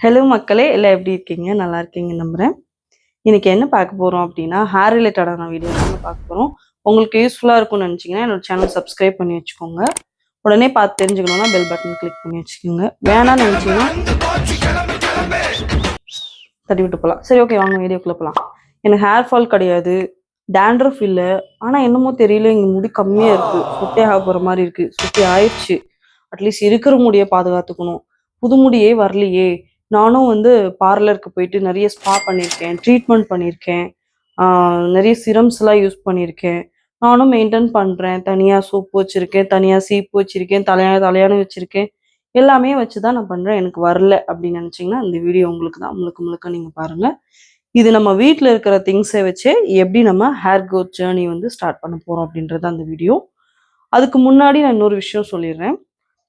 Hello மக்களே எல்லாம் எப்படி இருக்கீங்க? நல்லா இருக்கீங்க நம்புகிறேன் இன்னைக்கு என்ன பார்க்க போகிறோம் அப்படின்னா ஹேர் ரிலேட்டடான வீடியோ தான் பார்க்க போகிறோம் உங்களுக்கு யூஸ்ஃபுல்லாக இருக்கும்னு நினச்சிங்கன்னா என்னோட சேனல் சப்ஸ்கிரைப் பண்ணி வச்சுக்கோங்க. உடனே பார்த்து தெரிஞ்சுக்கணும்னா பெல் பட்டன் கிளிக் பண்ணி வச்சுக்கோங்க. வேணாம்னு நினச்சிங்கன்னா தட்டி விட்டு போகலாம் சரி ஓகே வாங்க வீடியோக்குள்ளே போகலாம் எனக்கு ஹேர் ஃபால் கிடையாது. டேண்ட்ரஃப் இல்லை. ஆனால் என்னமோ தெரியல இங்கே முடி கம்மியாக இருக்குது சுட்டி ஆக போகிற மாதிரி இருக்குது சுட்டி ஆயிடுச்சு. அட்லீஸ்ட் இருக்கிற முடியை பாதுகாத்துக்கணும். புது முடியே வரலையே. நானும் வந்து பார்லருக்கு போயிட்டு நிறைய ஸ்பா பண்ணியிருக்கேன் ட்ரீட்மெண்ட் பண்ணியிருக்கேன். நிறைய சிரம்ஸ்லாம் யூஸ் பண்ணியிருக்கேன். நானும் மெயின்டைன் பண்ணுறேன் தனியாக சோப்பு வச்சுருக்கேன் தனியாக சீப்பு வச்சுருக்கேன் தலையான தலையானு வச்சுருக்கேன். எல்லாமே வச்சு தான் நான் பண்ணுறேன் எனக்கு வரல அப்படின்னு நினச்சிங்கன்னா இந்த வீடியோ உங்களுக்கு தான் முழுக்க முழுக்க நீங்கள் பாருங்கள் இது நம்ம வீட்டில் இருக்கிற திங்ஸை வச்சே எப்படி நம்ம ஹேர் க்ரோத் ஜேர்னி வந்து ஸ்டார்ட் பண்ண போகிறோம் அப்படின்றது அந்த வீடியோ அதுக்கு முன்னாடி நான் இன்னொரு விஷயம் சொல்லிடுறேன்.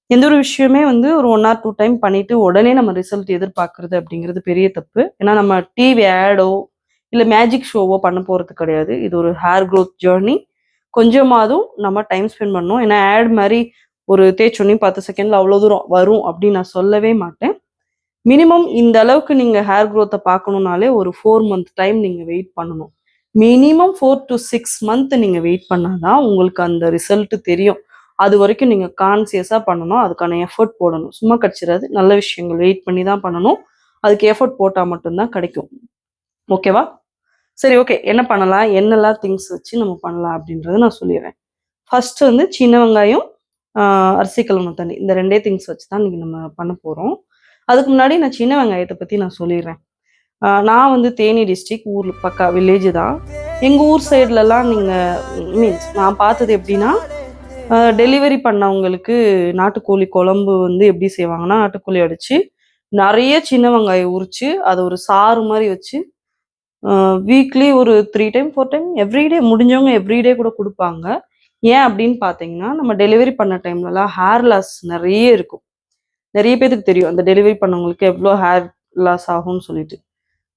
எந்த ஒரு விஷயமே வந்து ஒரு ஒன் ஆர் டூ டைம் பண்ணிட்டு உடனே நம்ம ரிசல்ட் எதிர்பார்க்கறது அப்படிங்கிறது பெரிய தப்பு. ஏன்னா நம்ம டிவி ஆடோ இல்லை மேஜிக் ஷோவோ பண்ண போகிறது கிடையாது. இது ஒரு ஹேர் க்ரோத் ஜேர்னி கொஞ்சமாதும் நம்ம டைம் ஸ்பெண்ட் பண்ணோம் ஏன்னா ஆட் மாதிரி ஒரு தேய்ச்சொன்னி பத்து செகண்ட்ல அவ்வளோ தூரம் வரும் அப்படின்னு நான் சொல்லவே மாட்டேன். மினிமம் இந்த அளவுக்கு நீங்கள் ஹேர் க்ரோத்தை பார்க்கணுன்னாலே ஒரு ஃபோர் மந்த் டைம் நீங்கள் வெயிட் பண்ணணும். Minimum four to six month நீங்கள் வெயிட் பண்ணாதான் உங்களுக்கு அந்த ரிசல்ட் தெரியும். அது வரைக்கும் நீங்கள் கான்சியஸாக பண்ணணும். அதுக்கான எஃபர்ட் போடணும். சும்மா கிடச்சிடாது. நல்ல விஷயங்கள் வெயிட் பண்ணி தான் பண்ணணும். அதுக்கு எஃபர்ட் போட்டால் மட்டும்தான் கிடைக்கும். ஓகேவா சரி ஓகே என்ன பண்ணலாம்? என்னெல்லாம் திங்ஸ் வச்சு நம்ம பண்ணலாம் அப்படின்றத நான் சொல்லிடுறேன். ஃபர்ஸ்ட் வந்து சின்ன வெங்காயம் அரிசி கழுவுன தண்ணி. இந்த ரெண்டே திங்ஸ் வச்சு தான் நீங்கள் நம்ம பண்ண போகிறோம் அதுக்கு முன்னாடி நான் சின்ன வெங்காயத்தை பற்றி நான் சொல்லிடுறேன். நான் வந்து தேனி டிஸ்ட்ரிக் ஊர் பக்கா வில்லேஜ் தான். எங்கள் ஊர் சைட்லலாம் நீங்கள் மீன்ஸ் நான் பார்த்தது எப்படின்னா டெலிவரி பண்ணவங்களுக்கு நாட்டுக்கோழி குழம்பு வந்து எப்படி செய்வாங்கன்னா நாட்டுக்கோழி அடிச்சு நிறைய சின்ன வெங்காயம் உரிச்சு அதை ஒரு சாறு மாதிரி வச்சு வீக்லி ஒரு three time four time everyday முடிஞ்சவங்க everyday கூட கொடுப்பாங்க. ஏன் அப்படின்னு பார்த்தீங்கன்னா நம்ம டெலிவரி பண்ண டைம்லலாம் ஹேர் லாஸ் நிறைய இருக்கும். நிறைய பேருக்கு தெரியும் அந்த டெலிவரி பண்ணவங்களுக்கு எவ்வளோ ஹேர் லாஸ் ஆகும்னு சொல்லிட்டு.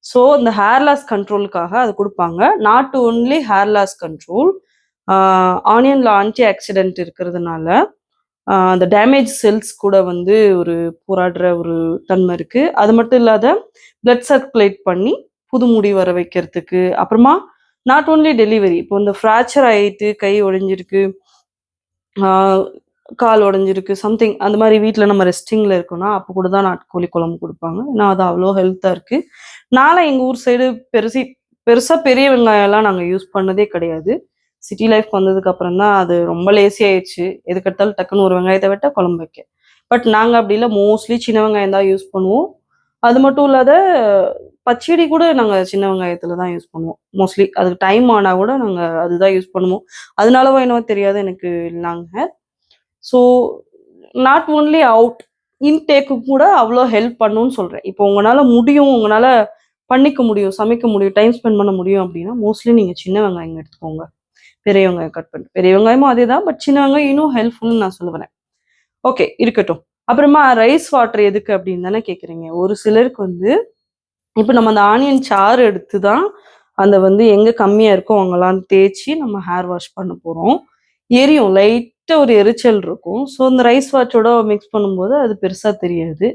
ஸோ இந்த ஹேர் லாஸ் கண்ட்ரோலுக்காக அது கொடுப்பாங்க. Not only hair loss control ஆனியனில் anti accident இருக்கிறதுனால அந்த டேமேஜ் செல்ஸ் கூட வந்து ஒரு போராடுற ஒரு தன்மை இருக்குது அது மட்டும் இல்லாத பிளட் சர்க்குலேட் பண்ணி புது முடி வர வைக்கிறதுக்கு அப்புறமா நாட் ஓன்லி டெலிவரி இப்போ இந்த ஃப்ராக்சர் ஆகிட்டு கை உடைஞ்சிருக்கு கால் உடஞ்சிருக்கு சம்திங் அந்த மாதிரி வீட்டில் நம்ம ரெஸ்டிங்கில் இருக்கோம்னா அப்போ கூட தான் நாட்டுக்கோழி குழம்பு கொடுப்பாங்க. ஏன்னா அது அவ்வளோ ஹெல்த்தாக இருக்குது நாளை எங்கள் ஊர் சைடு பெருசி பெருசாக பெரிய வெங்காயம்லாம் நாங்கள் யூஸ் பண்ணதே கிடையாது. சிட்டி லைஃப் வந்ததுக்கு அப்புறம் தான் அது ரொம்ப லேசி ஆயிடுச்சு. எதுக்கெடுத்தாலும் டக்குன்னு ஒரு வெங்காயத்தை வெட்ட குழம்பு வைக்க. பட் நாங்கள் அப்படி இல்லை மோஸ்ட்லி சின்ன வெங்காயம் தான் யூஸ் பண்ணுவோம். அது மட்டும் இல்லாத பச்சடி கூட நாங்கள் சின்ன வெங்காயத்தில் தான் யூஸ் பண்ணுவோம். மோஸ்ட்லி அதுக்கு டைம் ஆனால் கூட நாங்கள் அதுதான் யூஸ் பண்ணுவோம். அதனாலவோ என்னவோ தெரியாது எனக்கு நாங்கள் ஸோ நாட் ஓன்லி அவுட் இன்டேக்கு கூட அவ்வளோ ஹெல்ப் பண்ணுன்னு சொல்கிறேன் இப்போ உங்களால் முடியும் உங்களால் பண்ணிக்க முடியும் சமைக்க முடியும் டைம் ஸ்பெண்ட் பண்ண முடியும் அப்படின்னா மோஸ்ட்லி நீங்கள் சின்ன வெங்காயம் எடுத்துக்கோங்க. பெரிய வெங்காயம் கட் பண்ணிட்டு பெரிய வெங்காயமும் அதே தான் பட் சின்ன வெங்காயம் இன்னும் ஹெல்ப்ஃபுல்னு நான் சொல்லுவேன். ஓகே இருக்கட்டும். அப்புறமா ரைஸ் வாட்டர் எதுக்கு அப்படின்னு தானே கேட்குறீங்க ஒரு சிலருக்கு வந்து இப்போ நம்ம அந்த ஆனியன் சாறு எடுத்து தான் அந்த வந்து எங்கே கம்மியாக இருக்கோ அவங்களாம் தேய்ச்சி நம்ம ஹேர் வாஷ் பண்ண போகிறோம் எரியும் லைட்டாக ஒரு எரிச்சல் இருக்கும். ஸோ அந்த ரைஸ் வாட்டரோட மிக்ஸ் பண்ணும்போது அது பெருசாக தெரியாது.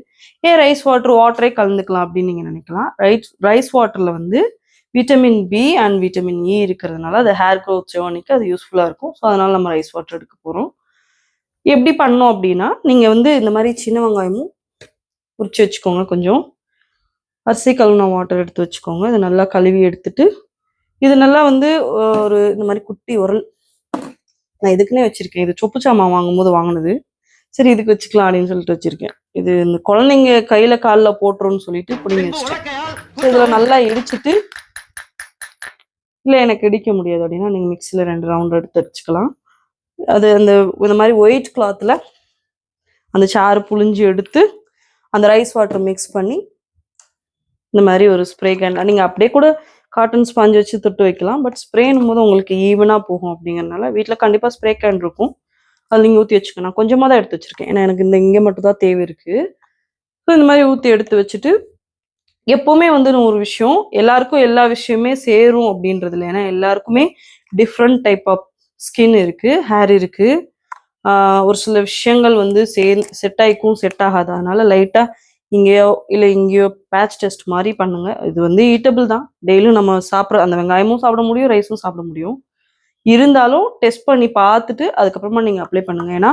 ஏன் ரைஸ் வாட்டர் வாட்டரே கலந்துக்கலாம் அப்படின்னு நீங்கள் நினைக்கலாம். ரைஸ் ரைஸ் வாட்டரில் வந்து vitamin B and vitamin E இருக்கிறதுனால அது ஹேர் க்ரோத் ஜேர்னிக்கு அது யூஸ்ஃபுல்லாக இருக்கும். ஸோ அதனால நம்ம ரைஸ் வாட்டர் எடுக்க போகிறோம் எப்படி பண்ணோம் அப்படின்னா நீங்கள் வந்து இந்த மாதிரி சின்ன வெங்காயமும் உரிச்சு வச்சுக்கோங்க கொஞ்சம். அரிசி கழுவின வாட்டர் எடுத்து வச்சுக்கோங்க. இதை நல்லா கழுவி எடுத்துட்டு இது நல்லா வந்து ஒரு இந்த மாதிரி குட்டி உரல். நான் இதுக்குன்னே வச்சிருக்கேன். இது சொப்பு சாமான் வாங்கும்போது வாங்கினது. சரி இதுக்கு வச்சுக்கலாம் அப்படின்னு சொல்லிட்டு வச்சிருக்கேன். இது இந்த குழந்தைங்க கையில காலில் போட்டுருன்னு சொல்லிட்டு பிடிங்கி வச்சிட்டேன். இதுல நல்லா இடிச்சிட்டு இல்லை எனக்கு இடிக்க முடியாது அப்படின்னா நீங்கள் மிக்சியில் ரெண்டு ரவுண்ட் எடுத்து வச்சுக்கலாம் அது அந்த இந்த மாதிரி ஒயிட் கிளாத்தில் அந்த சாறு புழிஞ்சு எடுத்து அந்த ரைஸ் வாட்டர் மிக்ஸ் பண்ணி இந்த மாதிரி ஒரு ஸ்ப்ரே கேன் நீங்கள் அப்படியே கூட காட்டன் ஸ்பாஞ்ச் வச்சு தொட்டு வைக்கலாம். பட் ஸ்ப்ரேனும் போது உங்களுக்கு ஈவனாக போகும் அப்படிங்கிறனால வீட்டில் கண்டிப்பாக ஸ்ப்ரே கேன் இருக்கும். அது நீங்கள் ஊற்றி வச்சுக்கணும் நான் கொஞ்சமாக தான் எடுத்து வச்சுருக்கேன். ஏன்னா எனக்கு இந்த இங்கே மட்டும் தான் தேவை இருக்குது ஸோ இந்த மாதிரி ஊற்றி எடுத்து வச்சுட்டு எப்போவுமே வந்து ஒரு விஷயம் எல்லாருக்கும் எல்லா விஷயமே சேரும் அப்படின்றது இல்லை. ஏன்னா எல்லாருக்குமே டிஃப்ரெண்ட் டைப் ஆஃப் ஸ்கின் இருக்கு ஹேர் இருக்கு. ஒரு சில விஷயங்கள் வந்து சே செட் ஆகிக்கும் செட் ஆகாது. அதனால லைட்டா இங்கேயோ இல்லை இங்கேயோ பேட்ச் டெஸ்ட் மாதிரி பண்ணுங்க. இது வந்து ஈட்டபிள் தான். டெய்லியும் நம்ம சாப்பிட்ற அந்த வெங்காயமும் சாப்பிட முடியும் ரைஸும் சாப்பிட முடியும். இருந்தாலும் டெஸ்ட் பண்ணி பார்த்துட்டு அதுக்கப்புறமா நீங்கள் அப்ளை பண்ணுங்க. ஏன்னா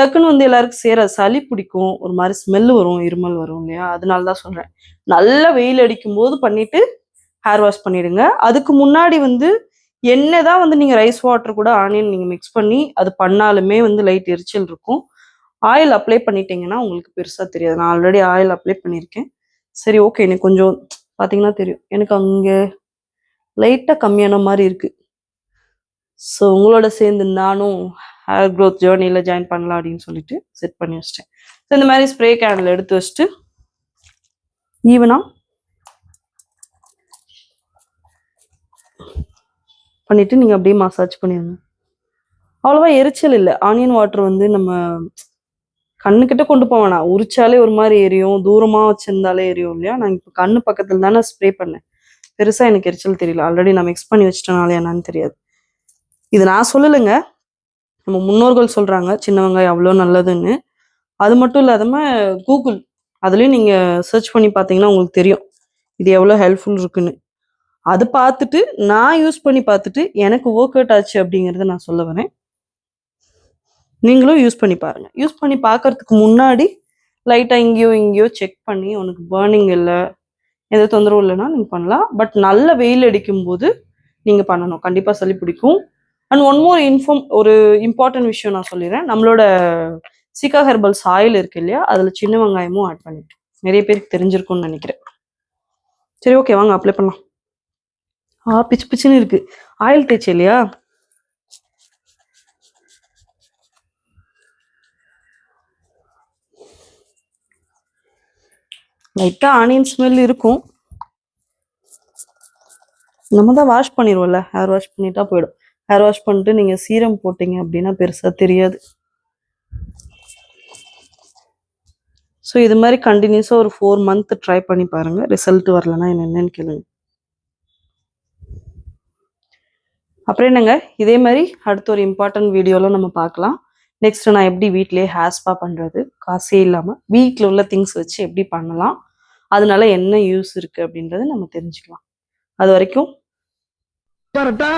டக்குன்னு வந்து எல்லாருக்கும் சேர சளி பிடிக்கும் ஒரு மாதிரி ஸ்மெல் வரும் இருமல் வரும் இல்லையா? அதனால தான் சொல்கிறேன் நல்லா வெயில் அடிக்கும் போது பண்ணிட்டு ஹேர் வாஷ் பண்ணிடுங்க. அதுக்கு முன்னாடி வந்து என்னதான் வந்து நீங்கள் ரைஸ் வாட்டர் கூட ஆனியன் நீங்கள் மிக்ஸ் பண்ணி அது பண்ணாலுமே வந்து லைட் எரிச்சல் இருக்கும். ஆயில் அப்ளை பண்ணிட்டீங்கன்னா உங்களுக்கு பெருசாக தெரியாது. நான் ஆல்ரெடி ஆயில் அப்ளை பண்ணியிருக்கேன். சரி ஓகே எனக்கு கொஞ்சம் பார்த்தீங்கன்னா தெரியும். எனக்கு அங்கே லைட்டாக கம்மியான மாதிரி இருக்குது ஸோ உங்களோட சேர்ந்து நானும் ஹேர் க்ரோத் ஜேர்னியில் ஜாயின் பண்ணலாம் அப்படின்னு சொல்லிட்டு செட் பண்ணி வச்சிட்டேன். ஸோ இந்த மாதிரி ஸ்ப்ரே கேனில் எடுத்து வச்சுட்டு ஈவனாக பண்ணிவிட்டு நீங்கள் அப்படியே மசாஜ் பண்ணிடுங்க. அவ்வளோவா எரிச்சல் இல்லை. ஆனியன் வாட்டர் வந்து நம்ம கண்ணுக்கிட்ட கொண்டு போக உரிச்சாலே ஒரு மாதிரி எரியும். தூரமாக வச்சிருந்தாலே எரியும் இல்லையா? நான் இப்போ கண்ணு பக்கத்தில் தானே ஸ்ப்ரே பண்ணேன். பெருசாக எனக்கு எரிச்சல் தெரியல. ஆல்ரெடி நான் மிக்ஸ் பண்ணி வச்சிட்டனால என்னன்னு தெரியாது. இது நான் சொல்லலைங்க. நம்ம முன்னோர்கள் சொல்கிறாங்க சின்ன வெங்காயம் அவ்வளோ நல்லதுன்னு. அது மட்டும் இல்லாதம கூகுள் அதுலேயும் நீங்கள் சர்ச் பண்ணி பார்த்தீங்கன்னா உங்களுக்கு தெரியும் இது எவ்வளோ ஹெல்ப்ஃபுல் இருக்குன்னு. அது பார்த்துட்டு நான் யூஸ் பண்ணி பார்த்துட்டு எனக்கு ஒர்க் அவுட் ஆச்சு அப்படிங்கிறத நான் சொல்ல வரேன். நீங்களும் யூஸ் பண்ணி பாருங்கள் யூஸ் பண்ணி பார்க்கறதுக்கு முன்னாடி லைட்டாக இங்கேயோ இங்கேயோ செக் பண்ணி உனக்கு பேர்னிங் இல்லை எந்த தொந்தரவும் இல்லைன்னா நீங்கள் பண்ணலாம். பட் நல்ல வெயில் அடிக்கும் போது நீங்கள் பண்ணணும். கண்டிப்பாக சளி பிடிக்கும். அண்ட் ஒன் மோர் இன்ஃபார்ம் ஒரு இம்பார்ட்டன்ட் விஷயம் நான் சொல்லிடுறேன். நம்மளோட சிக்கா ஹெர்பல்ஸ் ஆயில் இருக்கு இல்லையா? அதில் சின்ன வெங்காயமும் ஆட் பண்ணிட்டேன் நிறைய பேருக்கு தெரிஞ்சிருக்கும்னு நினைக்கிறேன். சரி ஓகே வாங்க அப்ளை பண்ணலாம். ஆ பிச்சு பிச்சுன்னு இருக்கு. ஆயில் தேய்ச்சி இல்லையா? லைட்டாக ஆனியன் ஸ்மெல் இருக்கும். நம்ம தான் வாஷ் பண்ணிடுவோம்ல. ஹேர் வாஷ் பண்ணிட்டா போயிடும். ஹேர் வாஷ் பண்ணிட்டு நீங்கள் சீரம் போட்டீங்க அப்படின்னா பெருசாக தெரியாது. ஸோ இது மாதிரி கண்டினியூஸாக ஒரு ஃபோர் மந்த் ட்ரை பண்ணி பாருங்கள் ரிசல்ட் வரலன்னா என்ன கேளுங்க. அப்புறம் என்னங்க? இதே மாதிரி அடுத்த ஒரு இம்பார்ட்டன்ட் வீடியோவில் நம்ம பார்க்கலாம். நெக்ஸ்ட் நான் எப்படி வீட்டிலேயே ஹேர் ஸ்பா பண்ணுறது காசே இல்லாமல் வீட்டில் உள்ள திங்ஸ் வச்சு எப்படி பண்ணலாம்? அதனால என்ன யூஸ் இருக்குது அப்படின்றத நம்ம தெரிஞ்சுக்கலாம். அது வரைக்கும் Ba-da-da.